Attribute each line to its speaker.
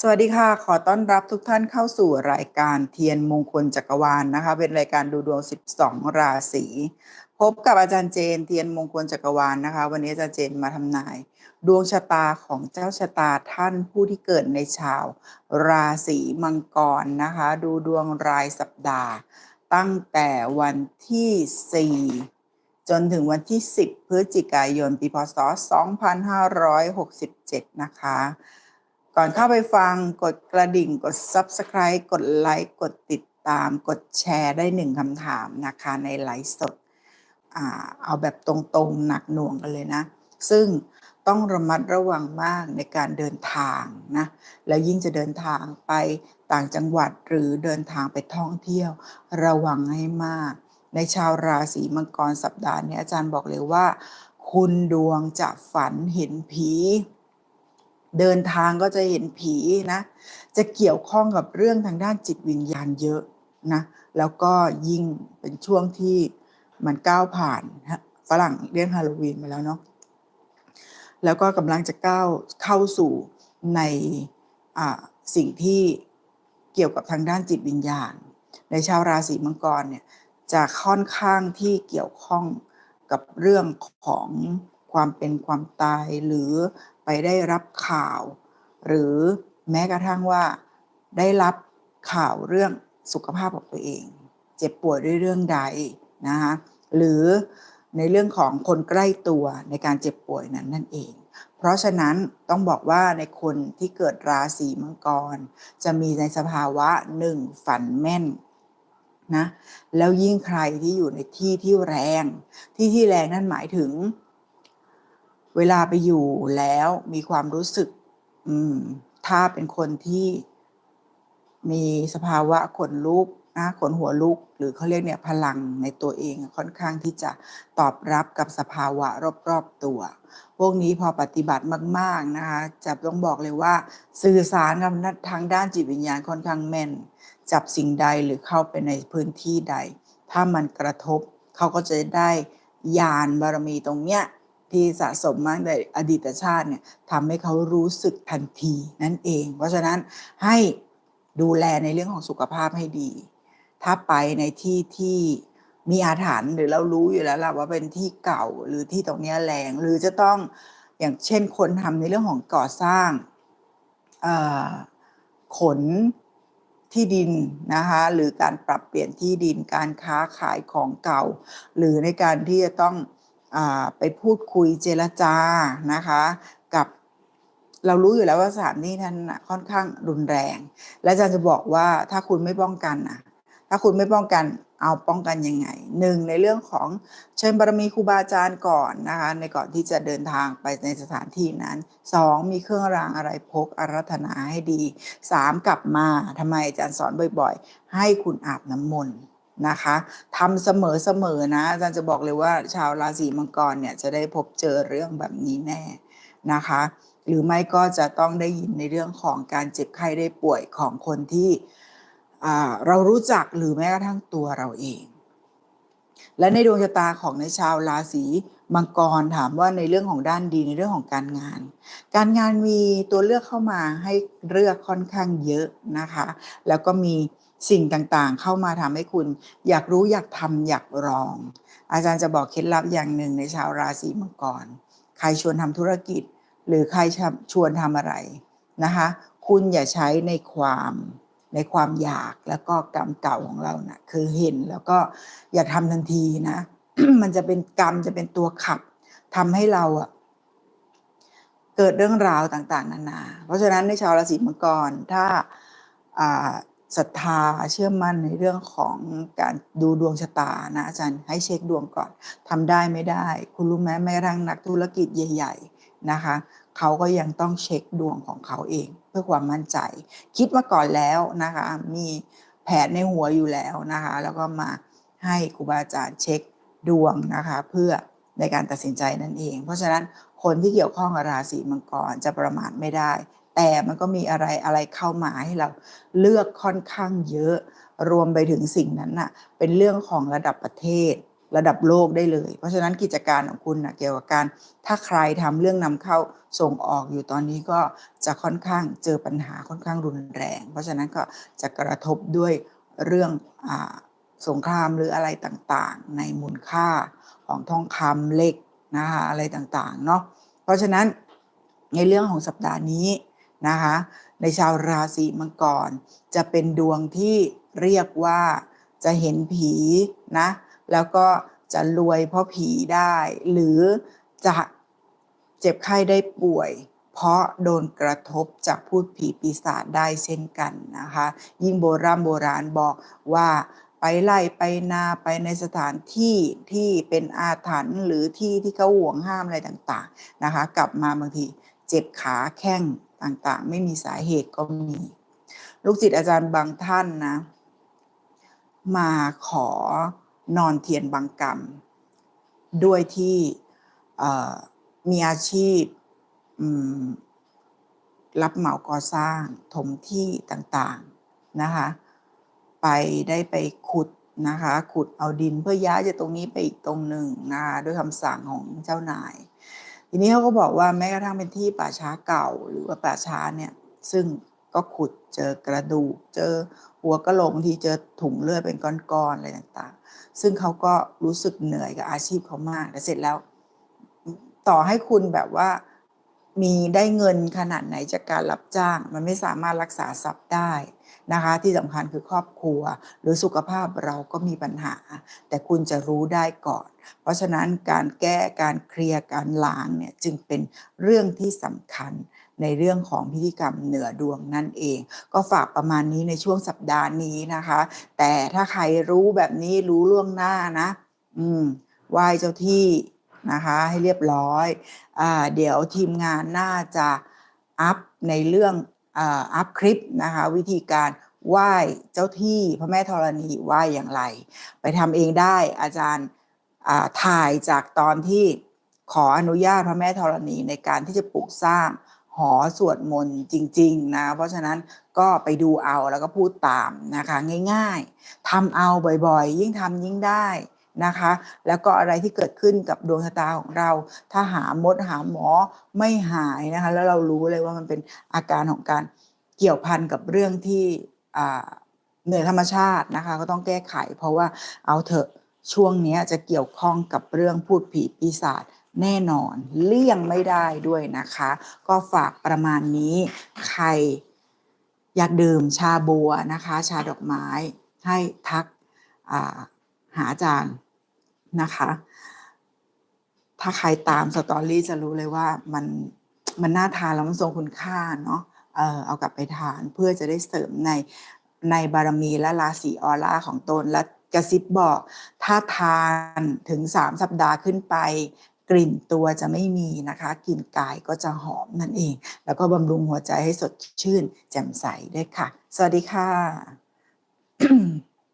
Speaker 1: สวัสดีค่ะ ขอต้อนรับทุกท่านเข้าสู่รายการเทียนมงคลจักรวาลนนะคะ เป็นรายการดูดวง 12 ราศีพบกับอาจารย์เจนเทียนมงคลจักรวาลนนะคะ วันนี้อาจารย์เจนมาทำนาย ดวงชะตาของเจ้าชะตาท่านผู้ที่เกิดในชาว ราศีมังกรนะคะ ดูดวงรายสัปดาห์ ตั้งแต่วันที่ 4 จนถึงวันที่ 10 พฤศจิกายนปีพศ 2567 นะคะ ก่อนเข้าไปฟังกดกระดิ่งกด Subscribe กดไลค์กดติดตามกดแชร์ได้หนึ่งคำถามนะคะในไลฟ์สดอเอาแบบตรงๆหนักหน่วงกันเลยนะ ซึ่งต้องระมัดระวังมากในการเดินทางนะ แล้วยิ่งจะเดินทางไปต่างจังหวัดหรือเดินทางไปท่องเที่ยว ระวังให้มาก ในชาวราศีมังกรสัปดาห์นี้อาจารย์บอกเลยว่า คุณดวงจะฝันเห็นผี เดินทางก็จะเห็นผีนะ จะเกี่ยวข้องกับเรื่องทางด้านจิตวิญญาณเยอะนะ แล้วก็ยิ่งเป็นช่วงที่มันก้าวผ่านฮะฝรั่งเรียกฮาโลวีนมาแล้วเนาะ แล้วก็กำลังจะก้าวเข้าสู่ในอ่าสิ่งที่เกี่ยวกับทางด้านจิตวิญญาณ ในชาวราศีมังกรเนี่ยจะค่อนข้างที่เกี่ยวข้องกับเรื่องของความเป็นความตายหรือ ไปได้รับข่าว หรือแม้กระทั่งว่าได้รับข่าวเรื่องสุขภาพของตัวเอง เจ็บป่วยด้วยเรื่องใดนะคะหรือในเรื่องของคนใกล้ตัวในการเจ็บป่วยนั้นนั่นเอง เพราะฉะนั้นต้องบอกว่าในคนที่เกิดราศีมังกร จะมีในสภาวะหนึ่งฝันแม่นนะแล้วยิ่งใครที่อยู่ในที่ที่แรง ที่ที่แรงนั่นหมายถึง เวลาไปอยู่แล้วมีความรู้สึก อืม ถ้าเป็นคนที่มีสภาวะขนลุกนะขนหัวลุก หรือเขาเรียกเนี่ยพลังในตัวเองค่อนข้างที่จะตอบรับกับสภาวะรอบๆตัว พวกนี้พอปฏิบัติมาก ๆ นะคะจะต้องบอกเลยว่า สื่อสารกับทางด้านจิตวิญญาณค่อนข้างแม่น จับสิ่งใดหรือเข้าไปในพื้นที่ใด ถ้ามันกระทบเขาก็จะได้ยานบารมีตรงเนี้ย ที่สะสมมาตั้งแต่อดีตชาติเนี่ยทำให้เขารู้สึกทันทีนั่นเอง เพราะฉะนั้นให้ดูแลในเรื่องของสุขภาพให้ดี ถ้าไปในที่ที่มีอาถรรพ์หรือเรารู้อยู่แล้วล่ะว่าเป็นที่เก่าหรือที่ตรงนี้แรงหรือจะต้องอย่างเช่นคนทำในเรื่องของก่อสร้างขนที่ดินนะคะหรือการปรับเปลี่ยนที่ดินการค้าขายของเก่า หรือในการที่จะต้อง ไปพูดคุยเจรจานะคะ กับเรารู้อยู่แล้วว่าสถานที่นั้นค่อนข้างรุนแรง และอาจารย์จะบอกว่าถ้าคุณไม่ป้องกันนะถ้าคุณไม่ป้องกันเอาป้องกันยังไงหนึ่งในเรื่องของเชิญบารมีครูบาอาจารย์ก่อนนะคะในก่อนที่จะเดินทางไปในสถานที่นั้นสองมีเครื่องรางอะไรพกอารัธนาให้ดีสามกลับมาทำไมอาจารย์สอนบ่อยๆ ให้คุณอาบน้ำมนต์ นะคะทำเสมอๆนะอาจารย์จะบอกเลยว่าชาวราศีมังกรเนี่ยจะได้พบเจอเรื่องแบบนี้แน่นะคะ หรือไม่ก็จะต้องได้ยินในเรื่องของการเจ็บไข้ได้ป่วยของคนที่เรารู้จักหรือแม้กระทั่งตัวเราเอง และในดวงชะตาของในชาวราศีมังกรถามว่าในเรื่องของด้านดีในเรื่องของการงาน การงานมีตัวเลือกเข้ามาให้เลือกค่อนข้างเยอะนะคะ แล้วก็มี สิ่งต่างๆ เข้ามาทำให้คุณ อยากรู้อยากทำอยากลอง อาจารย์จะบอกเคล็ดลับอย่างหนึ่งในชาวราศีมังกร ใครชวนทำธุรกิจ หรือใครชวนทำอะไรนะคะคุณอย่าใช้ในความในความอยากแล้วก็กรรมเก่าของเรานะ่ะคือเห็นแล้วก็อย่าทำทันทีนะ มันจะเป็นกรรมจะเป็นตัวขับทำให้เราอะเกิดเรื่องราวต่างๆ นานา เพราะฉะนั้นในชาวราศีมังกรถ้า ศรัทธาเชื่อมั่นในเรื่องของการดูดวงชะตานะอาจารย์ให้เช็คดวงก่อนทำได้ไม่ได้ คุณรู้ไหมแม้ระทั่งนักธุรกิจใหญ่ ๆนะคะเขาก็ยังต้องเช็คดวงของเขาเอง เพื่อความมั่นใจ คิดมาก่อนแล้วนะคะมีแผนในหัวอยู่แล้วนะคะแล้วก็มาให้ครูบาอาจารย์เช็คดวงนะคะเพื่อในการตัดสินใจนั่นเอง เพราะฉะนั้นคนที่เกี่ยวข้องกับราศีมังกรจะประมาทไม่ได้ แต่มันก็มีอะไรอะไรเข้ามาให้เราเลือกค่อนข้างเยอะ รวมไปถึงสิ่งนั้นน่ะเป็นเรื่องของระดับประเทศ ระดับโลกได้เลย เพราะฉะนั้นกิจการของคุณนะเกี่ยวกับการ ถ้าใครทำเรื่องนำเข้าส่งออกอยู่ตอนนี้ก็จะค่อนข้างเจอปัญหาค่อนข้างรุนแรง เพราะฉะนั้นก็จะกระทบด้วยเรื่องอสงครามหรืออะไรต่างๆ ในมูลค่าของทองคำเหล็กนะคะอะไรต่างๆเนาะเพราะฉะนั้นในเรื่องของสัปดาห์นี้ นะคะ ในชาวราศีมังกรจะเป็นดวงที่เรียกว่าจะเห็นผีนะ แล้วก็จะรวยเพราะผีได้ หรือจะเจ็บไข้ได้ป่วย เพราะโดนกระทบจากพูดผีปีศาจได้เช่นกันนะคะ ยิ่งโบราณโบราณบอกว่าไปไล่ไปนาไปในสถานที่ที่เป็นอาถรรพ์หรือที่ที่เขาห่วงห้ามอะไรต่างๆนะคะ กลับมาบางทีเจ็บขาแข้ง ต่างๆ ไม่มีสาเหตุก็มี ลูกศิษย์อาจารย์บางท่านนะ มาขอนอนเทียนบางกรรม ด้วยที่มีอาชีพรับเหมาก่อสร้างถมที่ต่างๆนะคะ ไปได้ไปขุดนะคะ ขุดเอาดินเพื่อย้ายจากตรงนี้ไปอีกตรงหนึ่งนะคะด้วยคำสั่งของเจ้านาย ทีนี้เขาก็บอกว่าแม้กระทั่งเป็นที่ป่าช้าเก่าหรือว่าป่าช้าเนี่ยซึ่งก็ขุดเจอกระดูก เจอหัวกะโหลกบางทีเจอถุงเลือดเป็นก้อนๆอะไรต่างๆ ซึ่งเขาก็รู้สึกเหนื่อยกับอาชีพเขามากแต่เสร็จแล้ว ต่อให้คุณแบบว่า มีได้เงินขนาดไหนจากการรับจ้าง มันไม่สามารถรักษาทรัพย์ได้นะคะ ที่สำคัญคือครอบครัว หรือสุขภาพเราก็มีปัญหา แต่คุณจะรู้ได้ก่อน เพราะฉะนั้นการแก้การเคลียร์การล้างเนี่ยจึงเป็นเรื่องที่สำคัญในเรื่องของพิธีกรรมเหนือดวงนั่นเอง ก็ฝากประมาณนี้ในช่วงสัปดาห์นี้นะคะ แต่ถ้าใครรู้แบบนี้รู้ล่วงหน้านะ อืมไหว้เจ้าที่ นะคะให้เรียบร้อยอเดี๋ยวทีมงานน่าจะอัพในเรื่องอัพคลิปนะคะวิธีการไหว้เจ้าที่พระแม่ธรณีไหว้อย่างไร ไปทำเองได้อาจารย์ถ่ายจากตอนที่ขออนุญาตพระแม่ธรณีในการที่จะปลูกสร้างหอสวดมนต์จริง ๆ นะ เพราะฉะนั้นก็ไปดูเอาแล้วก็พูดตามนะคะ ง่ายๆทำเอาบ่อยๆ ยิ่งทำยิ่งได้ นะคะ แล้วก็อะไรที่เกิดขึ้นกับดวงชะตาของเรา ถ้าหามดหาหมอไม่หายนะคะ แล้วเรารู้เลยว่ามันเป็นอาการของการเกี่ยวพันกับเรื่องที่เหนือธรรมชาตินะคะ ก็ต้องแก้ไข เพราะว่าเอาเถอะช่วงนี้จะเกี่ยวข้องกับเรื่องพูดผีปีศาจแน่นอนเลี่ยงไม่ได้ด้วยนะคะ ก็ฝากประมาณนี้ใครอยากดื่มชาบัวนะคะ ชาดอกไม้ให้ทัก หาอาจารย์นะคะ ถ้าใครตามสตอรี่จะรู้เลยว่ามันมันน่าทานแล้วมันทรงคุณค่าเนาะเออเอากลับไปทานเพื่อจะได้เสริมในในบารมีและราศีออร่าของตนและกระซิบบอก ถ้าทานถึงสามสัปดาห์ขึ้นไป กลิ่นตัวจะไม่มีนะคะ กลิ่นกายก็จะหอมนั่นเอง แล้วก็บำรุงหัวใจให้สดชื่น แจ่มใสด้วยค่ะ สวัสดีค่ะ